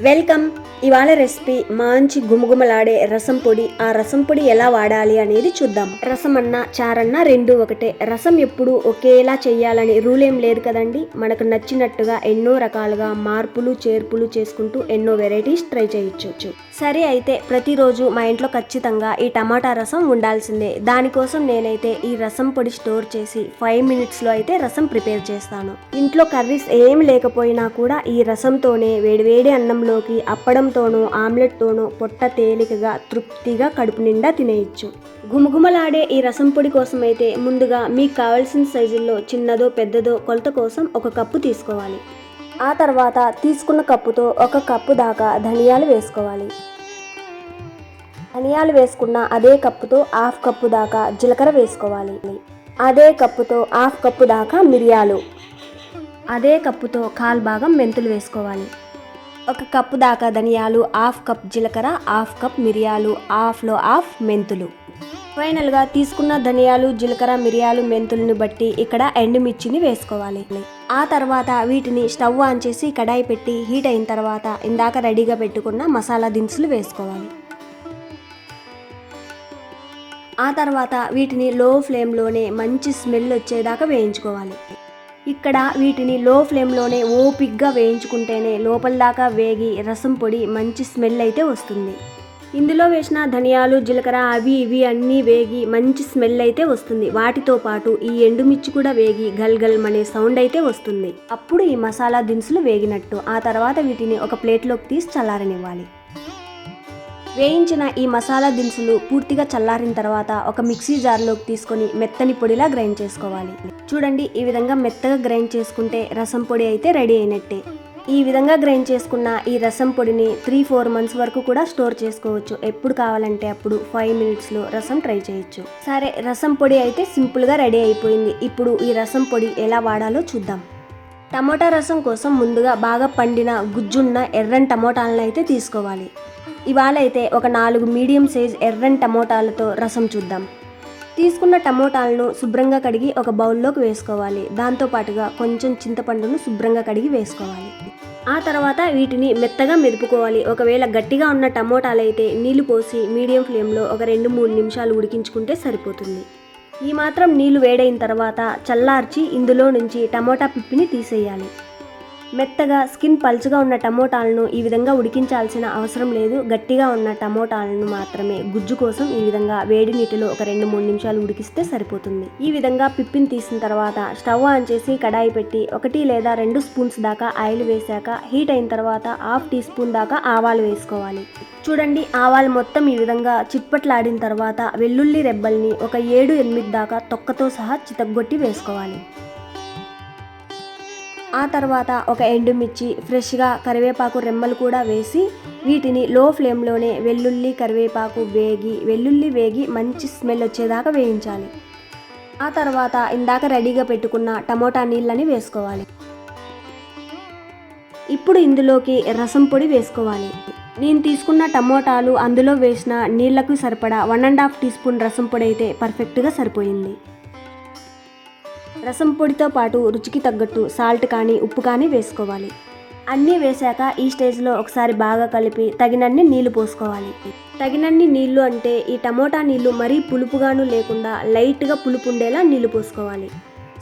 Welcome. ఇవాళ recipe మంచి గుమగుమలాడే రసం పొడి. ఆ రసం పొడి ఎలా వాడాలి అనేది చూద్దాం. రసం అన్న చారన్న రెండు ఒకటే. రసం ఎప్పుడు ఒకేలా చేయాలని రూల్ ఏం లేదు కదండి. మనకు నచ్చినట్టుగా ఎన్నో రకాలుగా మార్పులు చేర్పులు చేసుకుంటూ ఎన్నో వెరైటీస్ ట్రై చేయొచ్చు. సరే అయితే ప్రతిరోజు మా ఇంట్లో ఖచ్చితంగా ఈ టమాటా రసం ఉండాల్సిందే. దానికోసం నేనైతే ఈ రసం పొడి స్టోర్ చేసి ఫైవ్ మినిట్స్లో అయితే రసం ప్రిపేర్ చేస్తాను. ఇంట్లో కర్రీస్ ఏం లేకపోయినా కూడా ఈ రసంతోనే వేడివేడి అన్నం అన్నంలోకి అప్పడంతోనూ ఆమ్లెట్తోనూ పొట్ట తేలికగా తృప్తిగా కడుపు నిండా తినేయచ్చు. గుమగుమలాడే ఈ రసం పొడి కోసం అయితే ముందుగా మీకు కావాల్సిన సైజుల్లో చిన్నదో పెద్దదో కొలత కోసం ఒక కప్పు తీసుకోవాలి. ఆ తర్వాత తీసుకున్న కప్పుతో ఒక కప్పు దాకా ధనియాలు వేసుకోవాలి. ధనియాలు వేసుకున్న అదే కప్పుతో హాఫ్ కప్పు దాకా జీలకర్ర వేసుకోవాలి. అదే కప్పుతో హాఫ్ కప్పు దాకా మిరియాలు. అదే కప్పుతో కాల్ భాగం మెంతులు వేసుకోవాలి. ఒక కప్పు దాకా ధనియాలు హాఫ్ కప్ జీలకర్ర హాఫ్ కప్ మిరియాలు హాఫ్లో హాఫ్ మెంతులు. ఫైనల్గా తీసుకున్న ధనియాలు జీలకర్ర మిరియాలు మెంతులను బట్టి ఇక్కడ ఎండుమిర్చిని వేసుకోవాలి. ఆ తర్వాత వీటిని స్టవ్ ఆన్ చేసి కడాయి పెట్టి హీట్ అయిన తర్వాత ఇందాక రెడీగా పెట్టుకున్న మసాలా దినుసులు వేసుకోవాలి. ఆ తర్వాత వీటిని లో ఫ్లేమ్లోనే మంచి స్మెల్ వచ్చేదాకా వేయించుకోవాలి. ఇక్కడ వీటిని లో ఫ్లేమ్లోనే ఓపిక్గా వేయించుకుంటేనే లోపల దాకా వేగి రసం పొడి మంచి స్మెల్ అయితే వస్తుంది. ఇందులో వేసిన ధనియాలు జీలకర్ర అవి ఇవి అన్నీ వేగి మంచి స్మెల్ అయితే వస్తుంది. వాటితో పాటు ఈ ఎండుమిర్చి కూడా వేగి గల్ గల్ అనే సౌండ్ అయితే వస్తుంది. అప్పుడు ఈ మసాలా దినుసులు వేగినట్టు. ఆ తర్వాత వీటిని ఒక ప్లేట్లోకి తీసి చల్లారనివ్వాలి. వేయించిన ఈ మసాలా దినుసులు పూర్తిగా చల్లారిన తర్వాత ఒక మిక్సీ జార్లోకి తీసుకొని మెత్తని పొడిలా గ్రైండ్ చేసుకోవాలి. చూడండి ఈ విధంగా మెత్తగా గ్రైండ్ చేసుకుంటే రసం పొడి అయితే రెడీ అయినట్టే. ఈ విధంగా గ్రైండ్ చేసుకున్న ఈ రసం పొడిని త్రీ ఫోర్ మంత్స్ వరకు కూడా స్టోర్ చేసుకోవచ్చు. ఎప్పుడు కావాలంటే అప్పుడు ఫైవ్ మినిట్స్లో రసం ట్రై చేయొచ్చు. సరే రసం పొడి అయితే సింపుల్గా రెడీ అయిపోయింది. ఇప్పుడు ఈ రసం పొడి ఎలా వాడాలో చూద్దాం. టమోటా రసం కోసం ముందుగా బాగా పండిన గుజ్జున్న ఎర్రని టమోటాలను అయితే తీసుకోవాలి. ఇవాళ అయితే ఒక నాలుగు మీడియం సైజ్ ఎర్రని టమోటాలతో రసం చూద్దాం. తీసుకున్న టమోటాలను శుభ్రంగా కడిగి ఒక బౌల్లోకి వేసుకోవాలి. దాంతో పాటుగా కొంచెం చింతపండును శుభ్రంగా కడిగి వేసుకోవాలి. ఆ తర్వాత వీటిని మెత్తగా మెదుపుకోవాలి. ఒకవేళ గట్టిగా ఉన్న టమోటాలు అయితే నీళ్ళు పోసి మీడియం ఫ్లేమ్లో ఒక రెండు మూడు నిమిషాలు ఉడికించుకుంటే సరిపోతుంది. ఈ మాత్రం నీళ్ళు వేడైన తర్వాత చల్లార్చి ఇందులో నుంచి టమోటా పిప్పిని తీసేయాలి. మెత్తగా స్కిన్ పలుచగా ఉన్న టమోటాలను ఈ విధంగా ఉడికించాల్సిన అవసరం లేదు. గట్టిగా ఉన్న టమోటాలను మాత్రమే గుజ్జు కోసం ఈ విధంగా వేడి నీటిలో ఒక రెండు మూడు నిమిషాలు ఉడికిస్తే సరిపోతుంది. ఈ విధంగా పిప్పిని తీసిన తర్వాత స్టవ్ ఆన్ చేసి కడాయి పెట్టి ఒకటి లేదా రెండు స్పూన్స్ దాకా ఆయిల్ వేశాక హీట్ అయిన తర్వాత హాఫ్ టీ స్పూన్ దాకా ఆవాలు వేసుకోవాలి. చూడండి ఆవాలు మొత్తం ఈ విధంగా చిట్పట్లాడిన తర్వాత వెల్లుల్లి రెబ్బల్ని ఒక ఏడు ఎనిమిది దాకా తొక్కతో సహా చితగ్గొట్టి వేసుకోవాలి. ఆ తర్వాత ఒక ఎండుమిర్చి ఫ్రెష్గా కరివేపాకు రెమ్మలు కూడా వేసి వీటిని లో ఫ్లేమ్లోనే వెల్లుల్లి కరివేపాకు వేగి వెల్లుల్లి వేగి మంచి స్మెల్ వచ్చేదాకా వేయించాలి. ఆ తర్వాత ఇందాక రెడీగా పెట్టుకున్న టమోటా నీళ్ళని వేసుకోవాలి. ఇప్పుడు ఇందులోకి రసం పొడి వేసుకోవాలి. నేను తీసుకున్న టమోటాలు అందులో వేసిన నీళ్ళకు సరిపడా one and half teaspoon రసం పొడి అయితే పర్ఫెక్ట్గా సరిపోయింది. రసం పొడితో పాటు రుచికి తగ్గట్టు సాల్ట్ కానీ ఉప్పు కానీ వేసుకోవాలి. అన్నీ వేశాక ఈ స్టేజ్లో ఒకసారి బాగా కలిపి తగినన్ని నీళ్ళు పోసుకోవాలి. తగినన్ని నీళ్ళు అంటే ఈ టమోటా నీళ్ళు మరీ పులుపుగాను లేకుండా లైట్గా పులుపు ఉండేలా నీళ్ళు పోసుకోవాలి.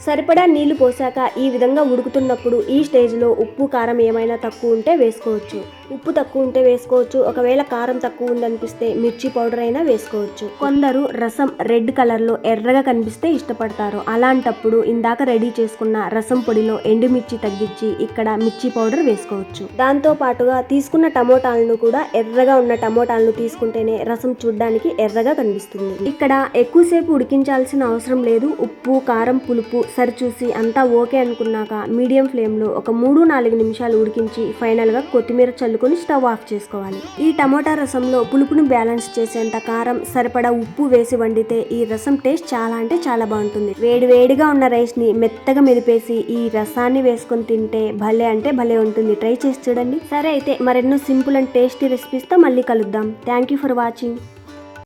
సరిపడా నీళ్ళు పోసాక ఈ విధంగా ఉడుకుతున్నప్పుడు ఈ స్టేజ్లో ఉప్పు కారం ఏమైనా తక్కువ ఉంటే వేసుకోవచ్చు. ఉప్పు తక్కువ ఉంటే వేసుకోవచ్చు. ఒకవేళ కారం తక్కువ ఉందనిపిస్తే మిర్చి పౌడర్ అయినా వేసుకోవచ్చు. కొందరు రసం రెడ్ కలర్లో ఎర్రగా కనిపిస్తే ఇష్టపడతారు. అలాంటప్పుడు ఇందాక రెడీ చేసుకున్న రసం పొడిలో ఎండుమిర్చి తగ్గించి ఇక్కడ మిర్చి పౌడర్ వేసుకోవచ్చు. దాంతో పాటుగా తీసుకున్న టమోటాలను కూడా ఎర్రగా ఉన్న టమోటాలను తీసుకుంటేనే రసం చూడ్డానికి ఎర్రగా కనిపిస్తుంది. ఇక్కడ ఎక్కువసేపు ఉడికించాల్సిన అవసరం లేదు. ఉప్పు కారం పులుపు సరిచూసి అంతా ఓకే అనుకున్నాక మీడియం ఫ్లేమ్లో ఒక మూడు నాలుగు నిమిషాలు ఉడికించి ఫైనల్గా కొత్తిమీర చల్లుకొని స్టవ్ ఆఫ్ చేసుకోవాలి. ఈ టమోటా రసంలో పులుపును బ్యాలెన్స్ చేసేంత కారం సరిపడా ఉప్పు వేసి వండితే ఈ రసం టేస్ట్ చాలా అంటే చాలా బాగుంటుంది. వేడి వేడిగా ఉన్న రైస్ని మెత్తగా మెదిపేసి ఈ రసాన్ని వేసుకొని తింటే భలే అంటే భలే ఉంటుంది. ట్రై చేసి చూడండి. సరే అయితే మరెన్నో సింపుల్ అండ్ టేస్టీ రెసిపీస్తో మళ్ళీ కలుద్దాం. Thank you for watching